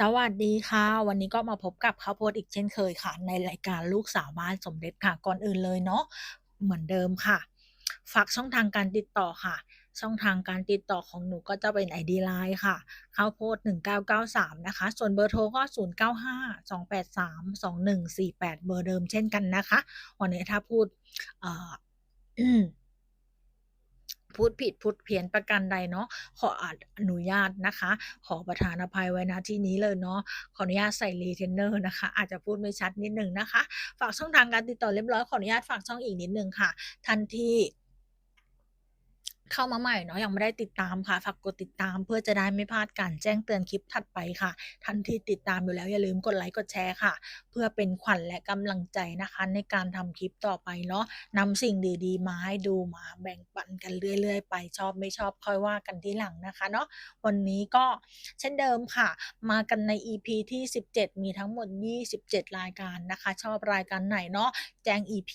สวัสดีค่ะ วันนี้ก็มาพบกับข้าวโพดอีกเช่นเคยค่ะ ในรายการลูกสาวบ้านสมเด็จค่ะ ก่อนอื่นเลยเนาะเหมือนเดิมค่ะ ฝากช่องทางการติดต่อค่ะ ช่องทางการติดต่อของหนูก็จะเป็น ID Line ค่ะข้าวโพด1993 นะคะ ส่วนเบอร์โทรก็ 0952832148 เบอร์เดิมเช่นกันนะคะ วันนี้ถ้าพูดเอ่อ พูดผิดพูดเพี้ยนประกันใดเนาะขออนุญาตนะคะ ขอประธานอภัยไว้นะที่นี้เลยเนาะขออนุญาตใส่รีเทนเนอร์นะคะ อาจจะพูดไม่ชัดนิดนึงนะคะ ฝากช่องทางการติดต่อเรียบร้อยขออนุญาตฝากช่องอีกนิดนึงค่ะ ทันที เข้ามาใหม่เนาะยังไม่ได้ติดตามค่ะฝากกดติดตามเพื่อจะได้ไม่พลาดการแจ้งเตือนคลิปถัดไปค่ะทันที่ติดตามอยู่แล้วอย่าลืมกดไลค์กดแชร์ค่ะ เพื่อเป็นขวัญและกำลังใจนะคะ ในการทำคลิปต่อไปเนาะนำสิ่งดีๆ มาให้ดูมาแบ่งปันกันเรื่อย ๆ ไปชอบไม่ชอบค่อยว่ากันที่หลังนะคะเนาะวันนี้ก็เช่นเดิมค่ะ มากันใน EP ที่ 17 มีทั้งหมด 27 รายการนะคะ ชอบรายการไหนเนาะแจ้ง EP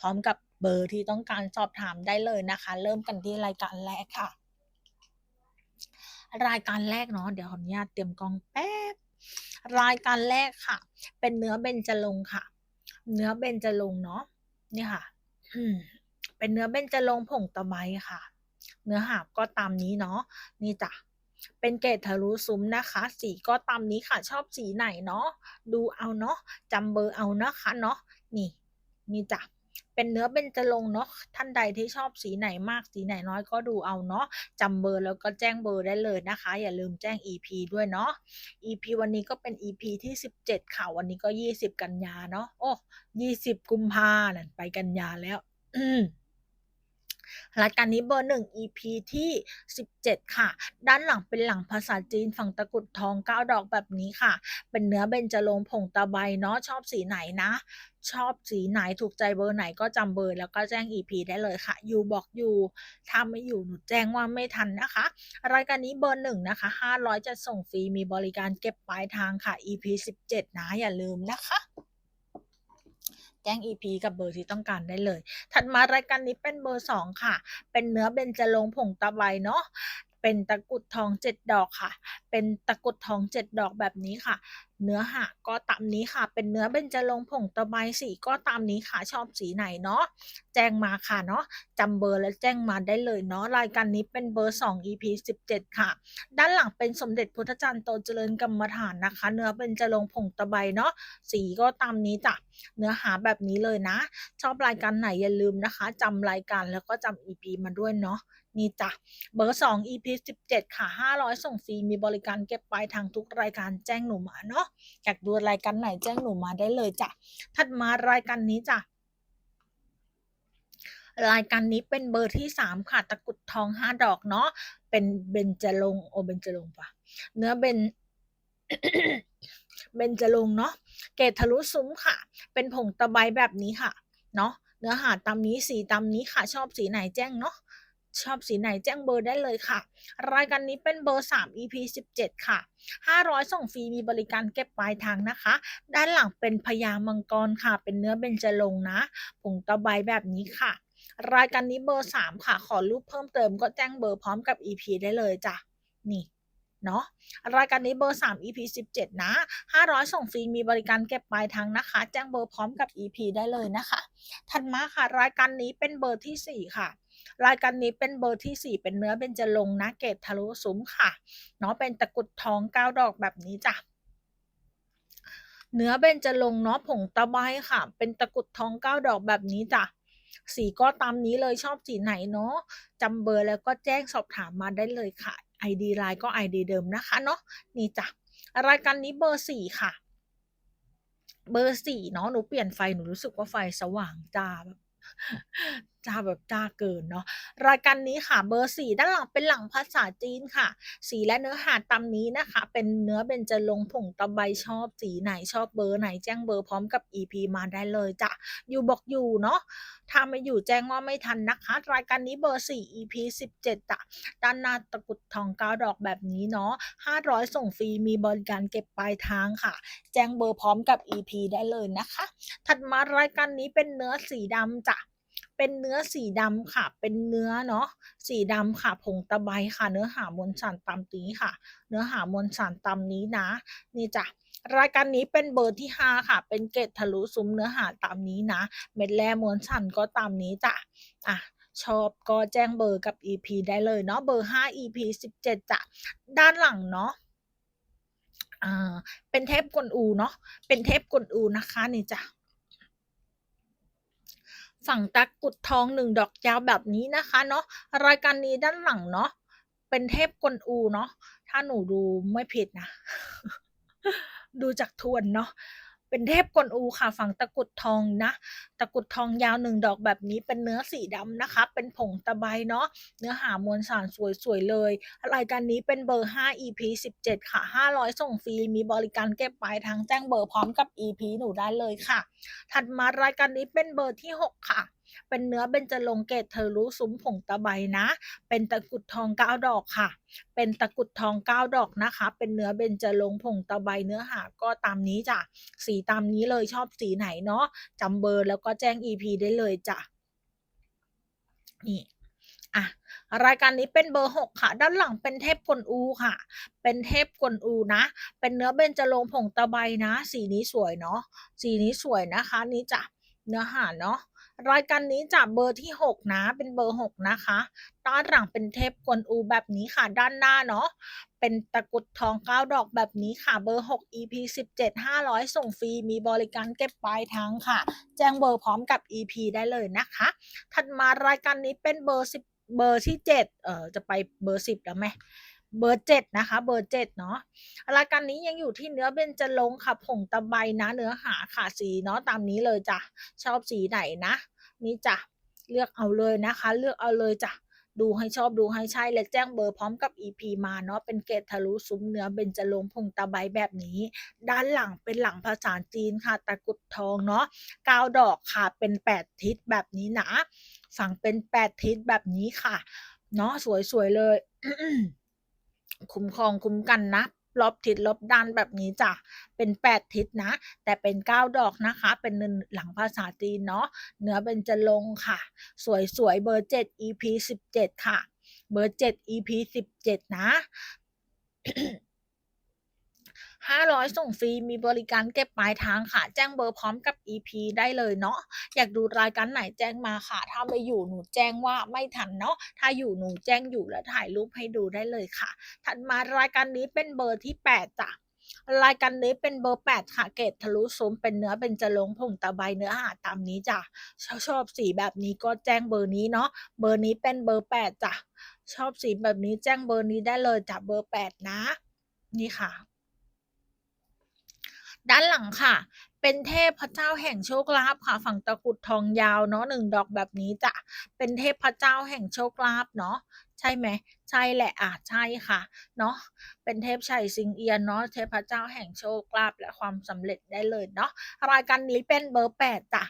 พร้อมกับ เบอร์ที่ต้องการสอบถามได้เลยนะคะ เริ่มกันที่รายการแรกค่ะ รายการแรกเนาะเดี๋ยวขออนุญาตเตรียมกล้องแป๊บรายการแรกค่ะ เป็นเนื้อเบญจรงค่ะ เนื้อเบญจรงเนาะนี่ค่ะเป็นเนื้อเบญจรงผงตะไบค่ะ เนื้อหาบก็ตามนี้เนาะนี่จ้ะเป็นเกรดทะลุซุ้มนะคะ สีก็ตามนี้ค่ะ ชอบสีไหนเนาะดูเอาเนาะจำเบอร์เอานะคะเนาะนี่นี่จ้ะ เป็นเนื้อเบนจรงเนาะท่านใดที่ชอบสีไหนมากสีไหนน้อยก็ดูเอาเนาะจำเบอร์แล้วก็แจ้งเบอร์ได้เลยนะคะ อย่าลืมแจ้ง EP ด้วยเนาะ EP วันนี้ก็เป็น EP ที่ 17 ค่ะวันนี้ก็ 20 กันยาเนาะโอ้20 กุมภานั่ยไปกันยาแล้ว อืม รายการนี้เบอร์หนึ่ง EP ที่ 17 ค่ะ ด้านหลังเป็นหลังภาษาจีนฝั่งตะกุดทอง9ดอกแบบนี้ค่ะ เป็นเนื้อเบญจรงผงตะไบเนาะชอบสีไหนนะ ชอบสีไหนถูกใจเบอร์ไหนก็จำเบอร์แล้วก็แจ้ง EP ได้เลยค่ะ อยู่บอกอยู่ถ้าไม่อยู่หนูแจ้งว่าไม่ทันนะคะ รายการนี้เบอร์หนึ่งนะคะ 500 จะส่งฟรีมีบริการเก็บปลายทางค่ะ EP 17 นะอย่าลืมนะคะ แจ้ง EP กับเบอร์ที่ต้องการได้เลย ถัดมารายการนี้เป็นเบอร์สองค่ะ เป็นเนื้อเบญจรงผงตะไบเนาะ เป็นตะกุดทองเจ็ดดอกค่ะ เป็นตะกุดทองเจ็ดดอกแบบนี้ค่ะ เนื้อหาก็ตามนี้ค่ะ เป็นเนื้อเบญจรงผงตะไบสีก็ตามนี้ค่ะ ชอบสีไหนเนาะ แจ้งมาค่ะเนาะจำเบอร์และแจ้งมาได้เลยเนาะ รายการนี้เป็นเบอร์สอง EP 17 ค่ะ ด้านหลังเป็นสมเด็จพุทธจารย์โตเจริญกรรมฐานนะคะ เนื้อเป็นจะลงผงตะไบเนาะ สีก็ตามนี้จ้ะ เนื้อหาแบบนี้เลยนะ ชอบรายการไหนอย่าลืมนะคะจำรายการแล้วก็จำ EP มาด้วยเนาะ นี่จ้ะ เบอร์สอง EP 17ค่ะ500ส่งฟรี มีบริการเก็บปลายทางทุกรายการแจ้งหนูมาเนาะ อยากดูรายการไหนแจ้งหนูมาได้เลยจ้ะ ถัดมารายการนี้จ้ะรายการนี้เป็นเบอร์ที่สามค่ะ ตะกรุดทองห้าดอกเนาะเป็นเบญจรงโอเบญจรงปะเนื้อเบนเบญจรงเนาะเกรดทะลุซุ้มค่ะ เป็นผงตะไบแบบนี้ค่ะ เนาะเนื้อหาตามนี้สีตามนี้ค่ะ ชอบสีไหนแจ้งเนาะ ชอบสีไหนแจ้งเบอร์ได้เลยค่ะ รายการนี้เป็นเบอร์ 3 EP 17 ค่ะ 500 ส่งฟรีมีบริการเก็บปลายทางนะคะ ด้านหลังเป็นพญามังกรค่ะ เป็นเนื้อเบญจรงนะผงตะไบแบบนี้ค่ะ รายการนี้เบอร์ 3 ค่ะ ขอรูปเพิ่มเติมก็แจ้งเบอร์พร้อมกับ EP ได้เลยจ้ะ นี่เนาะรายการนี้เบอร์ 3 EP 17 นะ 500 ส่งฟรีมีบริการเก็บปลายทางนะคะ แจ้งเบอร์พร้อมกับ EP ได้เลยนะคะ ถัดมาค่ะ รายการนี้เป็นเบอร์ที่ 4 ค่ะ รายการนี้เป็นเบอร์ที่ 4 เป็นเนื้อเบญจรงนะเกรดทะลุซุ้มค่ะ เนาะเป็นตะกุดทอง9ดอกแบบนี้จ้ะเนื้อเบญจรงเนาะผงตะไบค่ะ เป็นตะกุดทอง9ดอกแบบนี้จ้ะสีก็ตามนี้เลยชอบสีไหนเนาะจำเบอร์แล้วก็แจ้งสอบถามมาได้เลยค่ะ ID ไลน์ก็ ID เดิมนะคะเนาะนี่จ้ะรายการนี้เบอร์สี่ค่ะ เบอร์สี่เนาะหนูเปลี่ยนไฟหนูรู้สึกว่าไฟสว่างจ้าแบบ จ้าแบบจ้าเกินเนาะรายการนี้ค่ะเบอร์สี่ด้านหลังเป็นหลังภาษาจีนค่ะ สีและเนื้อหาตามนี้นะคะ เป็นเนื้อเบญจรงผงตะไบชอบสีไหนชอบเบอร์ไหนแจ้งเบอร์พร้อมกับ EP มาได้เลยจ้ะอยู่บอกอยู่เนาะถ้าไม่อยู่แจ้งว่าไม่ทันนะคะ รายการนี้เบอร์สี่ EP สิบเจ็ดจ้ะด้านหน้าตะกุดทองก้าดอกแบบนี้เนาะห้าร้อยส่งฟรีมีบริการเก็บปลายทางค่ะ แจ้งเบอร์พร้อมกับ EP ได้เลยนะคะ ถัดมารายการนี้เป็นเนื้อสีดำจ้ะ เป็นเนื้อสีดำค่ะ เป็นเนื้อเนาะสีดำค่ะผงตะไบค่ะ เนื้อหามวลสารตามนี้ค่ะ เนื้อหามวลสารตามนี้นะ นี่จ้ะรายการนี้เป็นเบอร์ที่ 5 ค่ะ เป็นเกรดทะลุซุ้มเนื้อหาตามนี้นะ เม็ดแร่มวลสารก็ตามนี้จ้ะ อะ ชอบก็แจ้งเบอร์กับ EP ได้เลยเนาะ เบอร์ 5 EP 17จ้ะ ด้านหลังเนาะอ่าเป็นเทพกวนอูเนาะ เป็นเทพกวนอูนะคะนี่จ้ะ ฝั่งตะกุดทองหนึ่งดอกยาวแบบนี้นะคะเนาะรายการนี้ด้านหลังเนาะเป็นเทพกนอูเนาะถ้าหนูดูไม่ผิดนะ ดูจากทวนเนาะเป็นเทพกนอูค่ะ ฝั่งตะกุดทองนะ กรุดทองยาว1ดอกแบบนี้เป็นเนื้อสีดำนะคะ เป็นผงตะไบเนาะเนื้อหามวลสารสวยๆเลย รายการนี้เป็นเบอร์ 5 EP 17 ค่ะ 500 ส่งฟรี มีบริการเก็บปลายทางแจ้งเบอร์พร้อมกับ EP หนูได้เลยค่ะ ถัดมารายการนี้เป็นเบอร์ที่ 6 ค่ะเป็นเนื้อเบญจรงเกตทะลุซุ้มผงตะไบนะ เป็นตะกรุดทอง9ดอกค่ะ เป็นตะกรุดทอง9ดอกนะคะ เป็นเนื้อเบญจรงผงตะไบเนื้อหาก็ตามนี้จ้ะ สีตามนี้เลยชอบสีไหนเนาะจำเบอร์แล้วก็แจ้ง EP ได้เลยจ้ะ นี่ อะ รายการนี้เป็นเบอร์6ค่ะ ด้านหลังเป็นเทพกวนอูค่ะ เป็นเทพกวนอูนะ เป็นเนื้อเบญจรงผงตะไบนะ สีนี้สวยเนาะ สีนี้สวยนะคะ นี่จ้ะ เนื้อหาเนาะ รายการนี้จะเบอร์ที่ 6 นะ เป็นเบอร์ 6 นะคะด้านหลังเป็นเทพกวนอูแบบนี้ค่ะ ด้านหน้าเนาะ เป็นตะกรุดทอง 9 ดอกแบบนี้ค่ะ เบอร์ 6 EP 17 500 ส่งฟรี มีบริการเก็บปลายทางค่ะ แจ้งเบอร์พร้อมกับ EP ได้เลยนะคะ ถัดมารายการนี้เป็นเบอร์ 10 เบอร์ที่ 7 เอ่อ จะไปเบอร์ 10 แล้วไหม เบอร์7นะคะ เบอร์7เนาะรายการนี้ยังอยู่ที่เนื้อเบญจรงค์ค่ะผงตะไบนะ เนื้อหาค่ะสีเนาะตามนี้เลยจ้ะชอบสีไหนนะ นี่จ้ะเลือกเอาเลยนะคะ เลือกเอาเลยจ้ะดูให้ชอบดูให้ใช่ และแจ้งเบอร์พร้อมกับ EP มาเนาะเป็นเกรดทะลุซุ้มเนื้อเบญจรงค์ผงตะไบแบบนี้ ด้านหลังเป็นหลังภาษาจีนค่ะตะกุดทองเนาะ9ดอกค่ะเป็น 8 ทิศแบบนี้นะ ฝั่งเป็น 8 ทิศแบบนี้ค่ะ เนาะสวยๆเลย คุ้มครองคุ้มกันนะรอบทิศรอบด้านแบบนี้จ้ะ เป็น 8 ทิศนะ แต่เป็น 9 ดอกนะคะ เป็นหลังภาษาจีนเนาะ เนื้อเป็นจะลงค์ค่ะ สวยๆ เบอร์ 7 EP 17 ค่ะ เบอร์ 7 EP 17 นะ 500 ส่งฟรี มีบริการเก็บปลายทางค่ะ แจ้งเบอร์พร้อมกับ EP ได้เลยเนาะ อยากดูรายการไหนแจ้งมาค่ะ ถ้าไม่อยู่หนูแจ้งว่าไม่ทันเนาะ ถ้าอยู่หนูแจ้งอยู่แล้วถ่ายรูปให้ดูได้เลยค่ะ ถัดมารายการนี้เป็นเบอร์ที่ 8จ้ะรายการนี้เป็นเบอร์ 8 ค่ะเกรดทะลุซุ้มเป็นเนื้อเบญจรงผงตะไบเนื้อหาตามนี้จ้ะชอบชอบสีแบบนี้ก็แจ้งเบอร์นี้เนาะเบอร์นี้เป็นเบอร์ 8 จ้ะ ชอบสีแบบนี้แจ้งเบอร์นี้ได้เลยจ้ะเบอร์ 8 นะ นี่ค่ะ ด้านหลังค่ะ เป็นเทพพระเจ้าแห่งโชคลาภค่ะ ฝั่งตะกุดทองยาวเนาะหนึ่งดอกแบบนี้จ้ะเป็นเทพพระเจ้าแห่งโชคลาภเนาะใช่ไหมใช่แหละอะใช่ค่ะเนาะเป็นเทพชัยสิงเอียนเนาะเทพพระเจ้าแห่งโชคลาภและความสำเร็จได้เลยเนาะรายการนี้เป็นเบอร์แปดจ้ะ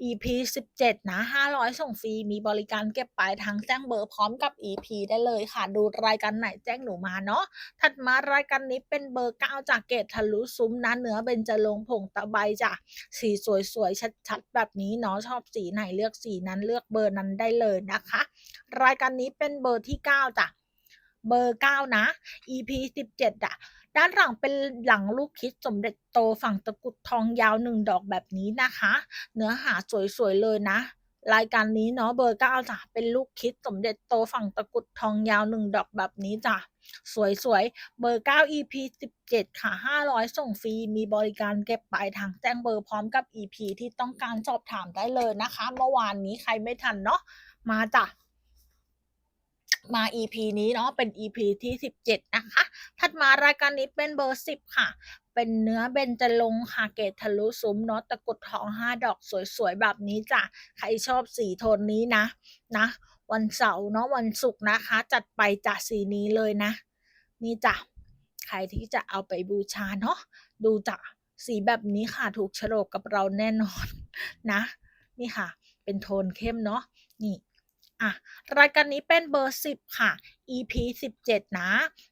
EP 17 นะ 500 ส่งฟรี มีบริการเก็บปลายทางแจ้งเบอร์พร้อมกับ EP ได้เลยค่ะ ดูรายการไหนแจ้งหนูมาเนาะ ถัดมารายการนี้เป็นเบอร์ 9 จากเกรดทะลุซุ้มนะเนื้อเบญจรงผงตะไบจ้ะ สีสวยๆ ชัดๆ แบบนี้เนาะ ชอบสีไหนเลือกสีนั้นเลือกเบอร์นั้นได้เลยนะคะ รายการนี้เป็นเบอร์ที่ 9 จ้ะ เบอร์ 9 นะ EP 17 อะ ด้านหลังเป็นหลังลูกคิดสมเด็จโตฝั่งตะกุดทองยาว1ดอกแบบนี้นะคะ เนื้อหาสวยๆเลยนะ รายการนี้เนาะเบอร์9จ้ะเป็นลูกคิดสมเด็จโตฝั่งตะกุดทองยาว1ดอกแบบนี้จ้ะสวยๆ เบอร์ 9 EP 17 ค่ะ 500 ส่งฟรี มีบริการเก็บปลายทางแจ้งเบอร์พร้อมกับ EP ที่ต้องการสอบถามได้เลยนะคะ เมื่อวานนี้ใครไม่ทันเนาะ มาจ้ะ มา EP นี้เนาะเป็น EP ที่17 นะคะ ถัดมารายการนี้เป็นเบอร์ 10 ค่ะ เป็นเนื้อเบญจรงค่ะเกรดทะลุซุ้มเนาะตะกรุดทอง 5 ดอกสวยๆ แบบนี้จ้ะ ใครชอบสีโทนนี้นะ นะ วันเสาร์เนาะวันศุกร์นะคะ จัดไปจ้ะสีนี้เลยนะ นี่จ้ะ ใครที่จะเอาไปบูชาเนาะดูจ้ะสีแบบนี้ค่ะถูกโฉลกกับเราแน่นอนนะ นี่ค่ะ เป็นโทนเข้มเนาะนี่ อะรายการนี้เป็นเบอร์ 10 ค่ะ EP 17 นะ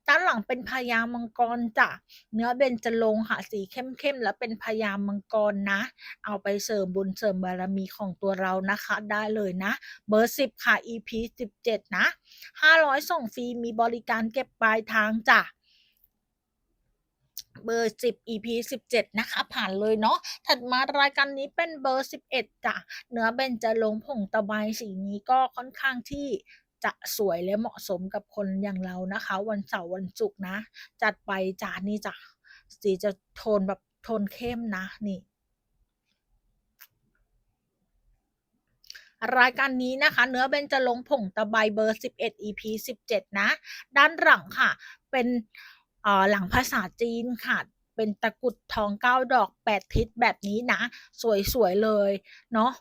ด้านหลังเป็นพญามังกรจ้ะ เนื้อเบญจรงค่ะ สีเข้มๆ แล้วเป็นพญามังกรนะ เอาไปเสริมบุญเสริมบารมีของตัวเรานะคะ ได้เลยนะ เบอร์ 10 ค่ะ EP 17 นะ 500 ส่งฟรี มีบริการเก็บปลายทางจ้ะ เบอร์ 10 EP 17 นะคะ ผ่านเลยเนาะถัดมารายการนี้เป็นเบอร์ 11จ้ะเนื้อเบญจรงผงตะไบสีนี้ก็ค่อนข้างที่จะสวยและเหมาะสมกับคนอย่างเรานะคะ วันเสาร์วันศุกร์นะ จัดไปจ้ะนี่จ้ะสีจะโทนแบบโทนเข้มนะนี่รายการนี้นะคะ เนื้อเบญจรงผงตะไบเบอร์ 11 EP 17 นะ ด้านหลังค่ะ เป็น หลังภาษาจีนค่ะ เป็นตะกุดทอง9ดอก8ทิศแบบนี้นะ สวยๆเลยเนาะ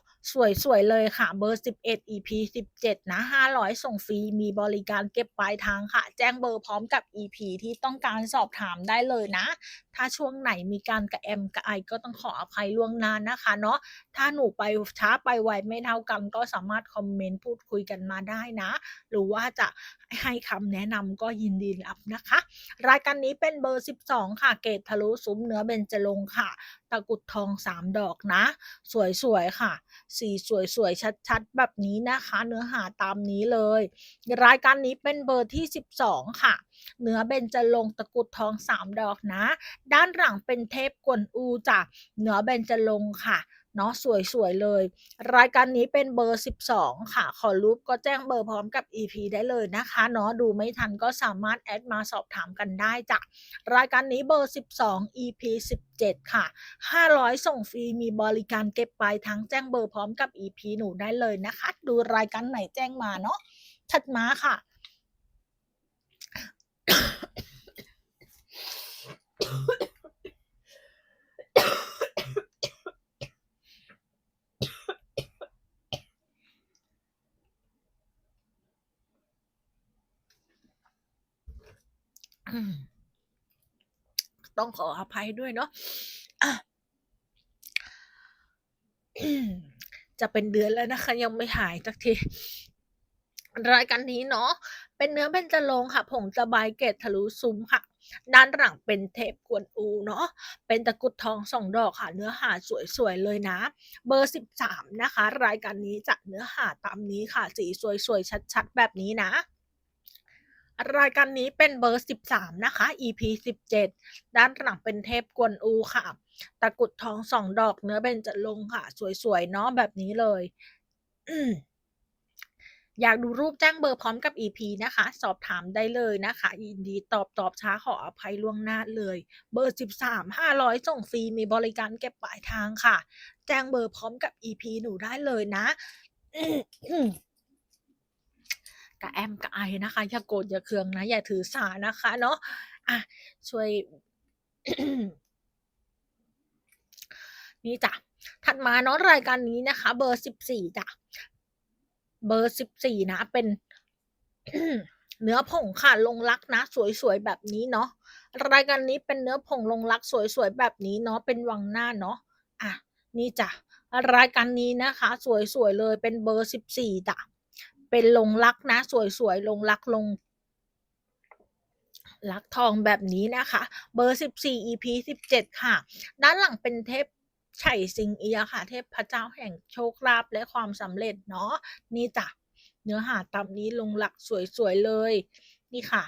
สวยๆเลยค่ะเบอร์ 11 EP 17 นะ 500 ส่งฟรี มีบริการเก็บปลายทางค่ะ แจ้งเบอร์พร้อมกับ EP ที่ต้องการสอบถามได้เลยนะ ถ้าช่วงไหนมีการกระแอมกระไอก็ต้องขออภัยล่วงหน้านะคะเนาะถ้าหนูไปช้าไปไวไม่เท่ากันก็สามารถคอมเมนต์พูดคุยกันมาได้นะ หรือว่าจะให้คำแนะนำก็ยินดีรับนะคะ รายการนี้เป็นเบอร์ 12 ค่ะเกรดทะลุซุ้มเนื้อเบญจรงค่ะ ตะกุดทองสามดอกนะ สวยๆค่ะ สีสวยๆชัดๆ แบบนี้นะคะ เนื้อหาตามนี้เลย รายการนี้เป็นเบอร์ที่ 12 ค่ะ เนื้อเบญจรงตะกุดทองสามดอกนะ ด้านหลังเป็นเทพกวนอูจากเนื้อเบญจรงค่ะ เนาะสวยๆเลย รายการนี้เป็นเบอร์ 12 ค่ะ ขอรูปก็แจ้งเบอร์พร้อมกับ EP ได้เลยนะคะเนาะดูไม่ทันก็สามารถแอดมาสอบถามกันได้จ้ะรายการนี้เบอร์ 12 EP 17 ค่ะ 500 ส่งฟรีมีบริการเก็บปลายทางแจ้งเบอร์พร้อมกับ EP หนูได้เลยนะคะ ดูรายการไหนแจ้งมาเนาะถัดมาค่ะ ต้องขออภัยด้วยเนาะะจะเป็นเดือนแล้วนะคะ ยังไม่หายสักทีรายการนี้เนาะเป็นเนื้อเบญจรงค์ค่ะ ผงตะไบเกรดทะลุซุ้มค่ะด้านหลังเป็นเทพกวนอูเนาะเป็นตะกรุดทอง2ดอกค่ะ เนื้อหาสวยๆเลยนะ เบอร์ 13 นะคะ รายการนี้จะเนื้อหาตามนี้ค่ะ สีสวยๆชัดๆ แบบนี้นะ รายการนี้เป็นเบอร์ 13 นะคะ EP 17 ด้านหลังเป็นเทพกวนอูค่ะ ตะกุดทอง2ดอกเนื้อเบญจรงค่ะ สวยๆ เนาะแบบนี้เลยอืมอยากดูรูปแจ้งเบอร์พร้อมกับ EP นะคะ สอบถามได้เลยนะคะยินดีตอบตอบช้าขออภัยล่วงหน้าเลย เบอร์ 13 500 ส่งฟรีมีบริการเก็บปลายทางค่ะ แจ้งเบอร์พร้อมกับ EP หนูได้เลยนะ กระแอมกระไอนะคะ อย่าโกรธอย่าเคืองนะอย่าถือสานะคะเนาะอะช่วย นี่จ้ะถัดมาเนาะรายการนี้นะคะ เบอร์14จ้ะเบอร์14นะ เป็นเนื้อผงค่ะลงรักนะ สวยๆแบบนี้เนาะรายการนี้เป็นเนื้อผงลงรักสวยๆแบบนี้เนาะเป็นวังหน้าเนาะอะนี่จ้ะรายการนี้นะคะ สวยๆเลยเป็นเบอร์14จ้ะ เป็นลงรักนะ สวยๆลงรักลงรักทองแบบนี้นะคะ เบอร์ 14 EP 17 ค่ะ ด้านหลังเป็นเทพไฉสิงเอียค่ะ เทพพระเจ้าแห่งโชคลาภและความสำเร็จเนาะนี่จ้ะเนื้อหาตามนี้ลงลักสวยๆเลย นี่ค่ะ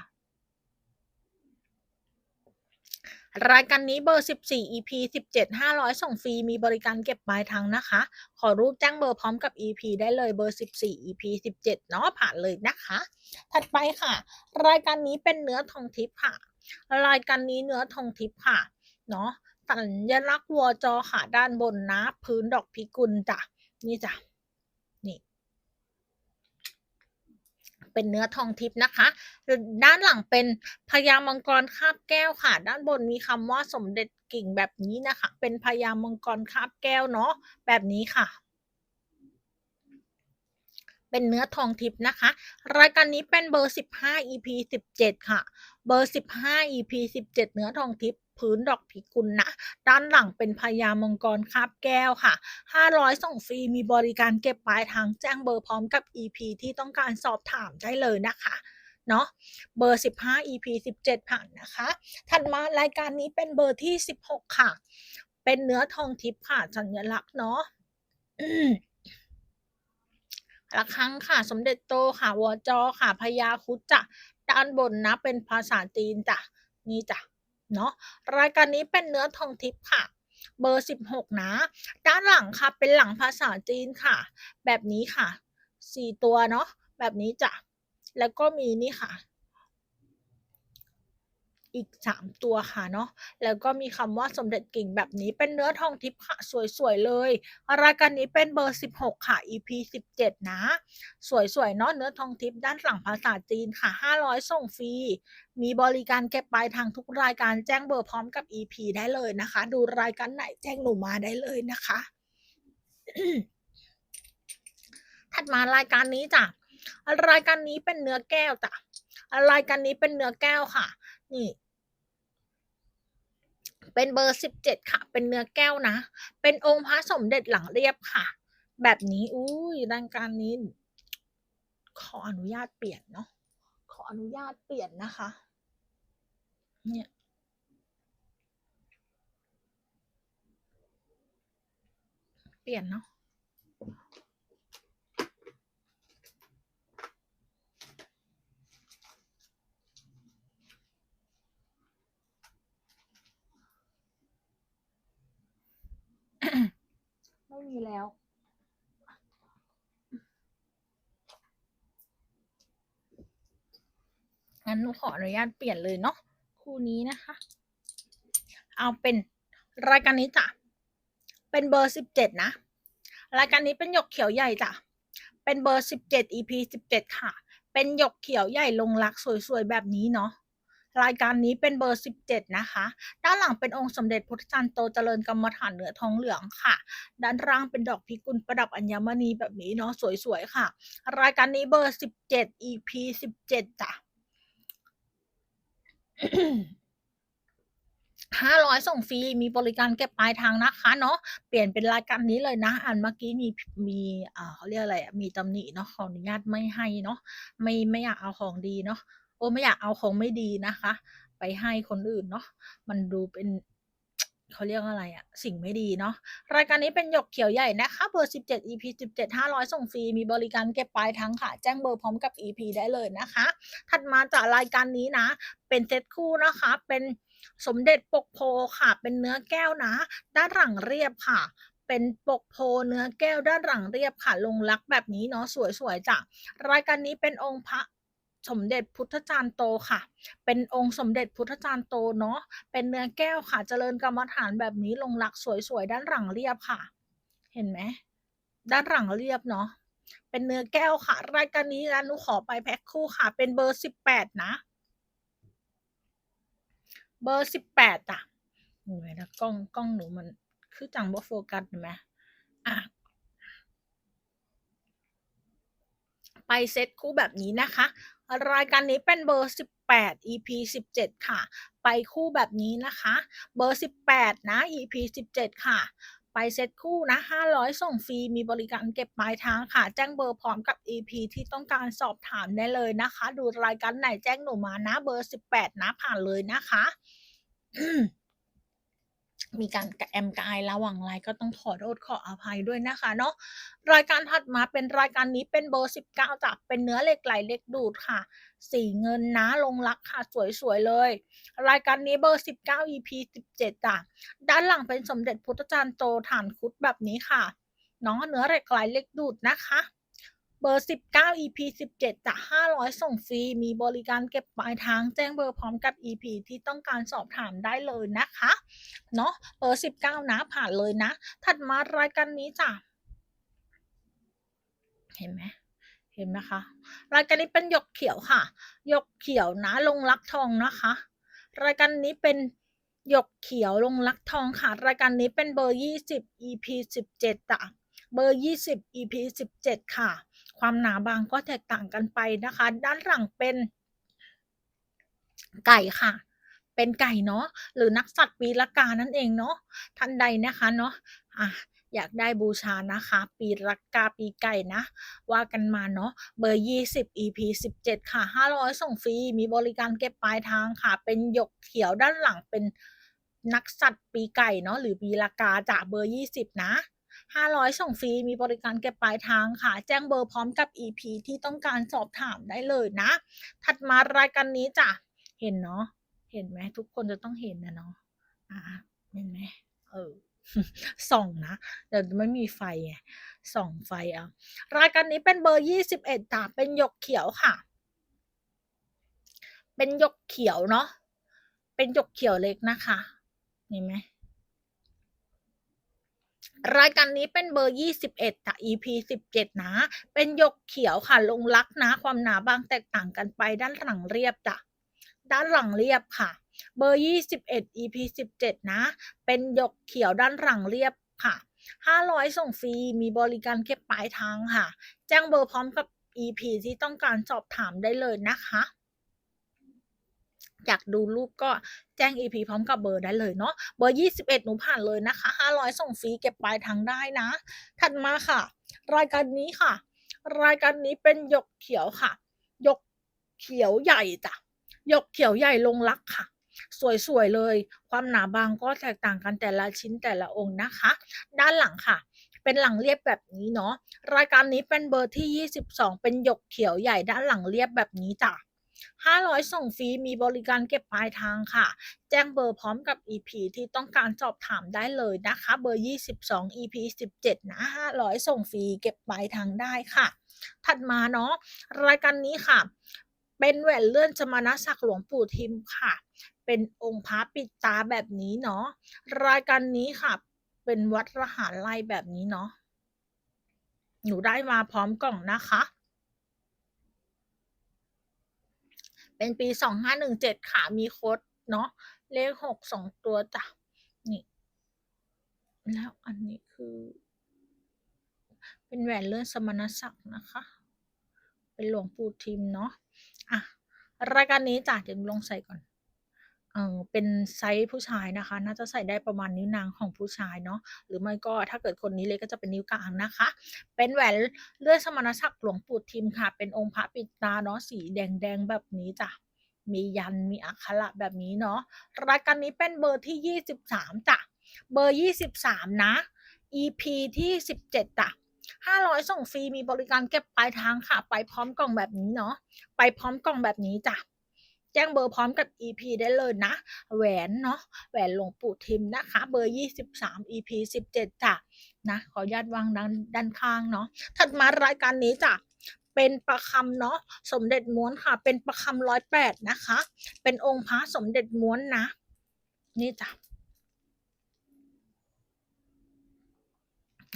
รายการนี้เบอร์ 14 EP 17 500 ส่งฟรี มีบริการเก็บปลายทางนะคะ ขอรูปแจ้งเบอร์พร้อมกับ EP ได้เลยเบอร์ 14 EP 17 เนาะผ่านเลยนะคะ ถัดไปค่ะ รายการนี้เป็นเนื้อทองทิพย์ค่ะ รายการนี้เนื้อทองทิพย์ค่ะ เนาะสัญลักษณ์วัวจอค่ะด้านบนนะ พื้นดอกพิกุลจ้ะ นี่จ้ะ นี่ เป็นเนื้อทองทิพย์นะคะ ด้านหลังเป็นพญามังกรคาบแก้วค่ะ ด้านบนมีคำว่าสมเด็จกิ่งแบบนี้นะคะ เป็นพญามังกรคาบแก้วเนาะแบบนี้ค่ะเป็นเนื้อทองทิพย์นะคะ รายการนี้เป็นเบอร์ 15 EP 17 ค่ะ เบอร์ 15 EP 17 เนื้อทองทิพย์ พื้นดอกพิกุลนะ ด้านหลังเป็นพญามังกรคาบแก้วค่ะ 500 ส่งฟรีมีบริการเก็บปลายทางแจ้งเบอร์พร้อมกับ EP ที่ต้องการสอบถามได้เลยนะคะเนาะเบอร์ 15 EP 17 ผ่านนะคะ ถัดมารายการนี้เป็นเบอร์ที่ 16 ค่ะ เป็นเนื้อทองทิพย์ค่ะสัญลักษณ์เนาะระฆังค่ะ สมเด็จโตค่ะวจค่ะพญาครุฑจ้ะด้านบนนะเป็นภาษาจีนจ้ะนี่จ้ะ เนาะรายการนี้เป็นเนื้อทองทิพย์ค่ะเบอร์ 16 นะ ด้านหลังค่ะ เป็นหลังภาษาจีนค่ะ แบบนี้ค่ะ 4 ตัวเนาะ แบบนี้จ้ะ แล้วก็มีนี่ค่ะ อีก 3 ตัวค่ะเนาะแล้วก็มีคำว่าสมเด็จกิ่งแบบนี้เป็นเนื้อทองทิพย์ค่ะสวยๆเลยรายการนี้เป็นเบอร์ 16 ค่ะ EP 17 นะ สวยๆเนาะเนื้อทองทิพย์ด้านหลังภาษาจีนค่ะ 500 ส่งฟรีมีบริการเก็บปลายทางทุกรายการแจ้งเบอร์พร้อมกับ EP ได้เลยนะคะ ดูรายการไหนแจ้งหนูมาได้เลยนะคะ ถัดมารายการนี้จ้ะรายการนี้เป็นเนื้อแก้วจ้ะรายการนี้เป็นเนื้อแก้วค่ะ นี่ เป็นเบอร์สิบเจ็ดค่ะ เป็นเนื้อแก้วนะ เป็นองค์พระสมเด็จหลังเรียบค่ะ แบบนี้อุ้ยดังการนี้ ขออนุญาตเปลี่ยนเนาะขออนุญาตเปลี่ยนนะคะ เนี่ยเปลี่ยนเนาะ ไมีแล้ว งั้นหนูขออนุญาตเปลี่ยนเลยเนาะคู่นี้นะคะ เอาเป็นรายการนี้จ้ะ เป็นเบอร์17นะ รายการนี้เป็นหยกเขียวใหญ่จ้ะ เป็นเบอร์17 EP 17ค่ะ เป็นหยกเขียวใหญ่ลงรักสวยๆแบบนี้เนาะ รายการนี้เป็นเบอร์ 17 นะคะ ด้านหลังเป็นองค์สมเด็จพุทธจารย์โตเจริญกรรมฐานเหนือทองเหลืองค่ะ ด้านล่างเป็นดอกพิกุลประดับอัญมณีแบบนี้เนาะสวยๆค่ะ รายการนี้เบอร์ 17 EP 17จ้ะ500ส่งฟรี มีบริการเก็บปลายทางนะคะเนาะ เปลี่ยนเป็นรายการนี้เลยนะ อันเมื่อกี้มีมีอ่าเขาเรียกอะไรมีตำหนิเนาะขออนุญาตไม่ให้เนาะ ไม่ไม่อยากเอาของดีเนาะ อ้ไม่อยากเอาของไม่ดีนะคะ ไปให้คนอื่นเนาะมันดูเป็นเขาเรียกว่าอะไรอะสิ่งไม่ดีเนาะรายการนี้เป็นหยกเขียวใหญ่นะคะเบอร์ 17 EP 17 500 ส่งฟรีมีบริการเก็บปลายทางค่ะ แจ้งเบอร์พร้อมกับ EP ได้เลยนะคะ ถัดมาจากรายการนี้นะ เป็นเซตคู่นะคะ เป็นสมเด็จปกโพค่ะ เป็นเนื้อแก้วนะ ด้านหลังเรียบค่ะ เป็นปกโพเนื้อแก้วด้านหลังเรียบค่ะ ลงรักแบบนี้เนาะสวยๆจ้ะรายการนี้เป็นองค์พระ สมเด็จพุทธจารย์โตค่ะ เป็นองค์สมเด็จพุทธจารย์โตเนาะ เป็นเนื้อแก้วค่ะ เจริญกรรมฐานแบบนี้ลงรักสวยๆ ด้านหลังเรียบค่ะ เห็นไหม ด้านหลังเรียบเนาะ เป็นเนื้อแก้วค่ะ รายการนี้นะหนูขอไปแพ็คคู่ค่ะ เป็นเบอร์18นะ เบอร์18จ้ะโอ้ยแล้วกล้องกล้องหนูมันคือจังบ่โฟกัสเห็นไหมอะไปเซตคู่แบบนี้นะคะ รายการนี้เป็นเบอร์ 18 EP 17 ค่ะ ไปคู่แบบนี้นะคะ เบอร์ 18 นะ EP 17 ค่ะ ไปเซตคู่นะ 500 ส่งฟรี มีบริการเก็บปลายทางค่ะ แจ้งเบอร์พร้อมกับ EP ที่ต้องการสอบถามได้เลยนะคะ ดูรายการไหนแจ้งหนูมานะ เบอร์ 18 นะ ผ่านเลยนะคะ มีการแอมกายระหว่างไลฟ์ก็ต้องขอโทษขออภัยด้วยนะคะเนาะรายการถัดมาเป็นรายการนี้เป็นเบอร์ 19จ้ะเป็นเนื้อเหล็กไหลเล็กดูดค่ะ สีเงินนะลงรักค่ะ สวยๆเลย รายการนี้เบอร์ 19 EP 17จ้ะด้านหลังเป็นสมเด็จพุทธจารย์โตฐานครุฑแบบนี้ค่ะเนาะเนื้อเหล็กไหลเล็กดูดนะคะ เบอร์ 19 EP 17จ้ะ500 ส่งฟรี มีบริการเก็บปลายทางแจ้งเบอร์พร้อมกับ EP ที่ต้องการสอบถามได้เลยนะคะ เนาะเบอร์ 19 นะ ผ่านเลยนะ ถัดมารายการนี้จ้ะ เห็นไหมเห็นไหมคะ รายการนี้เป็นหยกเขียวค่ะ หยกเขียวนะ ลงรักทองนะคะ รายการนี้เป็นหยกเขียวลงรักทองค่ะ รายการนี้เป็นเบอร์ 20 EP 17จ้ะเบอร์ 20 EP 17 ค่ะ ความหนาบางก็แตกต่างกันไปนะคะ ด้านหลังเป็นไก่ค่ะ เป็นไก่เนาะหรือนักสัตว์ปีละกานั่นเองเนาะท่านใดนะคะเนาะอ่าอยากได้บูชานะคะ ปีละกาปีไก่นะ ว่ากันมาเนาะเบอร์ 20 EP 17 ค่ะ 500 ส่งฟรี มีบริการเก็บปลายทางค่ะ เป็นหยกเขียวด้านหลังเป็นนักสัตว์ปีไก่เนาะหรือปีละกาจ้ะเบอร์ 20 นะ 500 ส่งฟรี มีบริการเก็บปลายทางค่ะ แจ้งเบอร์พร้อมกับ EP ที่ต้องการสอบถามได้เลยนะ ถัดมารายการนี้จ้ะ เห็นเนาะ เห็นไหมทุกคนจะต้องเห็นนะเนาะ อ่า เห็นไหม เออ ส่องนะแต่ไม่มีไฟไง ส่องไฟเอารายการนี้เป็นเบอร์ 21จ้ะ เป็นหยกเขียวค่ะ เป็นหยกเขียวเนาะ เป็นหยกเขียวเล็กนะคะ เห็นไหม รายการนี้เป็นเบอร์ 21จ้ะ EP 17 นะ เป็นหยกเขียวค่ะ ลงรักนะ ความหนาบางแตกต่างกันไปด้านหลังเรียบจ้ะ ด้านหลังเรียบค่ะ เบอร์ 21 EP 17 นะ เป็นหยกเขียวด้านหลังเรียบค่ะ 500 ส่งฟรี มีบริการเก็บปลายทางค่ะ แจ้งเบอร์พร้อมกับ EP ที่ต้องการสอบถามได้เลยนะคะ อยากดูรูปก็แจ้ง EP พร้อมกับเบอร์ได้เลยเนาะเบอร์ 21 หนูผ่านเลยนะคะ 500 ส่งฟรีเก็บปลายทางได้นะ ถัดมาค่ะ รายการนี้ค่ะ รายการนี้เป็นหยกเขียวค่ะหยกเขียวใหญ่จ้ะหยกเขียวใหญ่ลงรักค่ะ สวยๆเลย ความหนาบางก็แตกต่างกันแต่ละชิ้นแต่ละองค์นะคะ ด้านหลังค่ะเป็นหลังเรียบแบบนี้เนาะรายการนี้เป็นเบอร์ที่ 22 เป็นหยกเขียวใหญ่ด้านหลังเรียบแบบนี้จ้ะ 500 ส่งฟรีมีบริการเก็บปลายทางค่ะ แจ้งเบอร์พร้อมกับ EP ที่ต้องการสอบถามได้เลยนะคะ เบอร์ 22 EP 17 นะ 500 ส่งฟรีเก็บปลายทางได้ค่ะ ถัดมาเนาะรายการนี้ค่ะ เป็นแหวนเลื่อนสมณศักดิ์หลวงปู่ทิมค่ะ เป็นองค์พระปิดตาแบบนี้เนาะรายการนี้ค่ะ เป็นวัดระหารไร่แบบนี้เนาะหนูได้มาพร้อมกล่องนะคะ เป็นปีสองห้าหนึ่งเจ็ดค่ะ มีโค้ดเนาะ เลขหกสองตัวจ้ะ นี่ แล้วอันนี้คือ เป็นแหวนเลื่อนสมณศักดิ์นะคะ เป็นหลวงปู่ทิมเนาะ อะ รายการนี้จ้ะเดี๋ยวลงใส่ก่อน เอ่อเป็นไซซ์ผู้ชายนะคะ น่าจะใส่ได้ประมาณนิ้วนางของผู้ชายเนาะหรือไม่ก็ถ้าเกิดคนนี้เล็กก็จะเป็นนิ้วกลางนะคะ เป็นแหวนเลื่อนสมณศักดิ์หลวงปู่ทิมค่ะ เป็นองค์พระปิดตาเนาะสีแดงๆแบบนี้จ้ะมียันมีอักขระแบบนี้เนาะรายการนี้เป็นเบอร์ที่ 23จ้ะเบอร์ 23 นะ EP ที่ 17จ้ะ500 ส่งฟรีมีบริการเก็บปลายทางค่ะ ไปพร้อมกล่องแบบนี้เนาะไปพร้อมกล่องแบบนี้จ้ะ แจ้งเบอร์พร้อมกับ EP ได้เลยนะ แหวนเนาะแหวนหลวงปู่ทิมนะคะ เบอร์ 23 EP 17จ้ะนะขออนุญาตวางด้านด้านข้างเนาะถัดมารายการนี้จ้ะเป็นประคำเนาะสมเด็จม้วนค่ะ เป็นประคำ108นะคะ เป็นองค์พระสมเด็จม้วนนะ นี่จ้ะ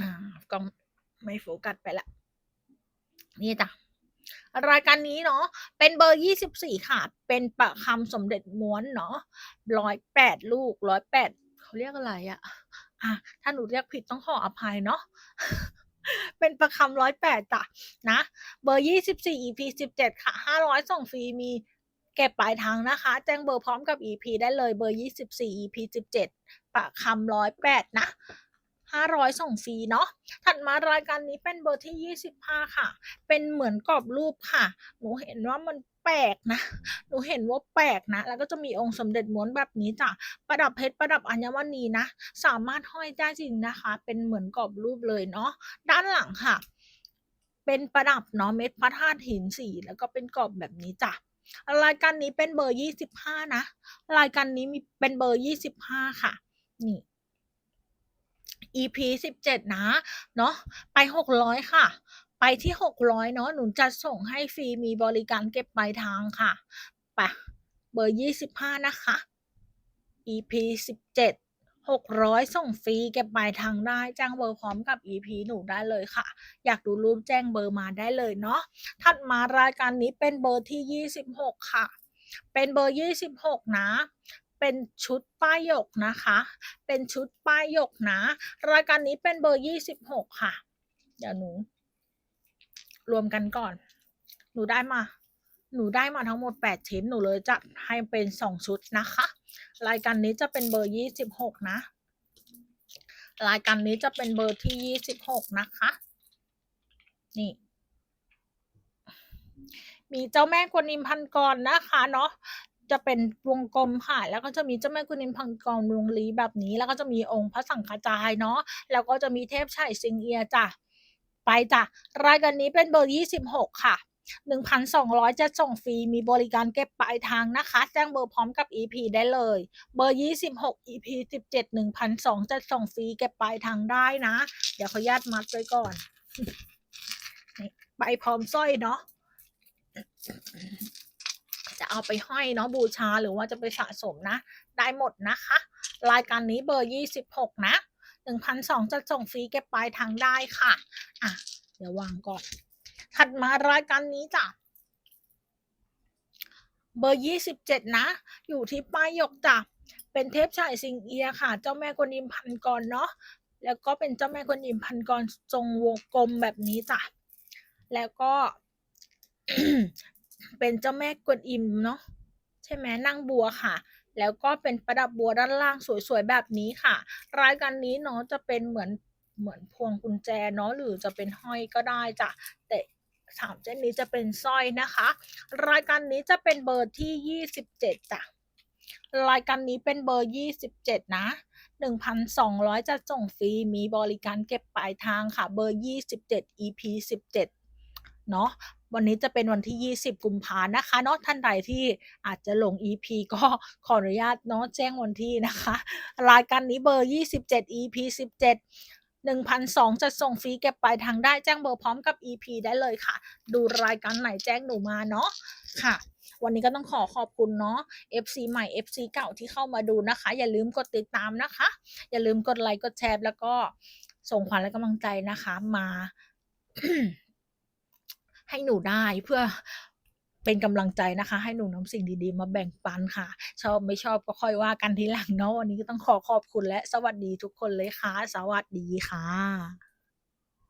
อ่ากล้องไม่โฟกัสไปล้วนี่จ้ะ รายการนี้เนาะเป็นเบอร์ 24 ค่ะ เป็นประคำสมเด็จม้วนเนาะ108ลูก108เขาเรียกอะไรอะอ่าถ้าหนูเรียกผิดต้องขออภัยเนาะเป็นประคำ108จ้ะนะ เบอร์ 24 EP 17 ค่ะ 500 ส่งฟรีมีเก็บปลายทางนะคะ แจ้งเบอร์พร้อมกับ EP ได้เลยเบอร์ 24 EP 17 ประคำ108นะ 500 ส่งฟรีเนาะ ถัดมารายการนี้เป็นเบอร์ที่ 25 ค่ะ เป็นเหมือนกรอบรูปค่ะ หนูเห็นว่ามันแปลกนะ หนูเห็นว่าแปลกนะ แล้วก็จะมีองค์สมเด็จม้วนแบบนี้จ้ะ ประดับเพชรประดับอัญมณีนะ สามารถห้อยได้จริงนะคะ เป็นเหมือนกรอบรูปเลยเนาะ ด้านหลังค่ะ เป็นประดับเนาะเม็ดพระธาตุหินสี แล้วก็เป็นกรอบแบบนี้จ้ะรายการนี้เป็นเบอร์ 25 นะ รายการนี้มีเป็นเบอร์ 25 ค่ะ นี่ EP 17 นะ เนาะไป 600 ค่ะ ไปที่ 600 เนาะหนูจะส่งให้ฟรี มีบริการเก็บปลายทางค่ะ ไป เบอร์ 25 นะคะ EP 17 600 ส่งฟรีเก็บปลายทางได้แจ้งเบอร์พร้อมกับ EP หนูได้เลยค่ะ อยากดูรูปแจ้งเบอร์มาได้เลยเนาะถัดมารายการนี้เป็นเบอร์ที่ 26 ค่ะ เป็นเบอร์ 26 นะ เป็นชุดป้ายหยกนะคะ เป็นชุดป้ายหยกนะ รายการนี้เป็นเบอร์26ค่ะ เดี๋ยวหนู รวมกันก่อน หนูได้มา หนูได้มาทั้งหมด8ชิ้น หนูเลยจัดให้เป็น2ชุดนะคะ รายการนี้จะเป็นเบอร์26นะ รายการนี้จะเป็นเบอร์ที่26นะคะ นี่มีเจ้าแม่กวนอิมพันกรนะคะเนาะ จะเป็นวงกลมค่ะ แล้วก็จะมีเจ้าแม่กวนอิมพันกรวงลีแบบนี้ แล้วก็จะมีองค์พระสังฆจายเนาะ แล้วก็จะมีเทพไฉสิงเอียจ้ะ ไปจ้ะ รายการนี้เป็นเบอร์ 26 ค่ะ 1,200 จะส่งฟรี มีบริการเก็บปลายทางนะคะ แจ้งเบอร์พร้อมกับ EP ได้เลย เบอร์ 26 EP 17 1,200 จะส่งฟรีเก็บปลายทางได้นะ เดี๋ยวขออนุญาตมัดไว้ก่อน ไปพร้อมสร้อยเนาะ เอาไปห้อยเนาะบูชาหรือว่าจะไปสะสมนะ ได้หมดนะคะ รายการนี้เบอร์ 26 นะ 1,200จะส่งฟรีเก็บปลายทางได้ค่ะ อะ เดี๋ยววางก่อน ถัดมารายการนี้จ้ะเบอร์ 27 นะ อยู่ที่ป้ายยกจ้ะเป็นเทพชายสิงเอียค่ะ เจ้าแม่กวนอิมพันกรเนาะแล้วก็เป็นเจ้าแม่กวนอิมพันกรทรงวงกลมแบบนี้จ้ะแล้วก็ เป็นเจ้าแม่กวนอิมเนาะใช่ไหมนั่งบัวค่ะ แล้วก็เป็นประดับบัวด้านล่างสวยๆแบบนี้ค่ะ รายการนี้เนาะจะเป็นเหมือนเหมือนพวงกุญแจเนาะหรือจะเป็นห้อยก็ได้จ้ะแต่สามเส้นนี้จะเป็นสร้อยนะคะ รายการนี้จะเป็นเบอร์ที่ 27จ้ะรายการนี้เป็นเบอร์ 27 นะ 1,200 จะส่งฟรี มีบริการเก็บปลายทางค่ะ เบอร์ 27 EP 17 เนาะ วันนี้จะเป็นวันที่ 20 กุมภานะคะเนาะท่านใดที่อาจจะหลง EP ก็ขออนุญาตเนาะแจ้งวันที่นะคะ รายการนี้เบอร์ 27 EP 17 1,200จะส่งฟรีเก็บปลายทางได้แจ้งเบอร์พร้อมกับ EP ได้เลยค่ะ ดูรายการไหนแจ้งหนูมาเนาะค่ะ วันนี้ก็ต้องขอขอบคุณเนาะ FC ใหม่ FC เก่าที่เข้ามาดูนะคะ อย่าลืมกดติดตามนะคะ อย่าลืมกดไลค์กดแชร์แล้วก็ส่งขวัญและกำลังใจนะคะมา ให้หนูได้เพื่อเป็นกำลังใจนะคะ ให้หนูนำสิ่งดีๆ มาแบ่งปันค่ะ ชอบไม่ชอบก็ค่อยว่ากันทีหลังเนาะวันนี้ก็ต้องขอขอบคุณและสวัสดีทุกคนเลยค่ะ สวัสดีค่ะ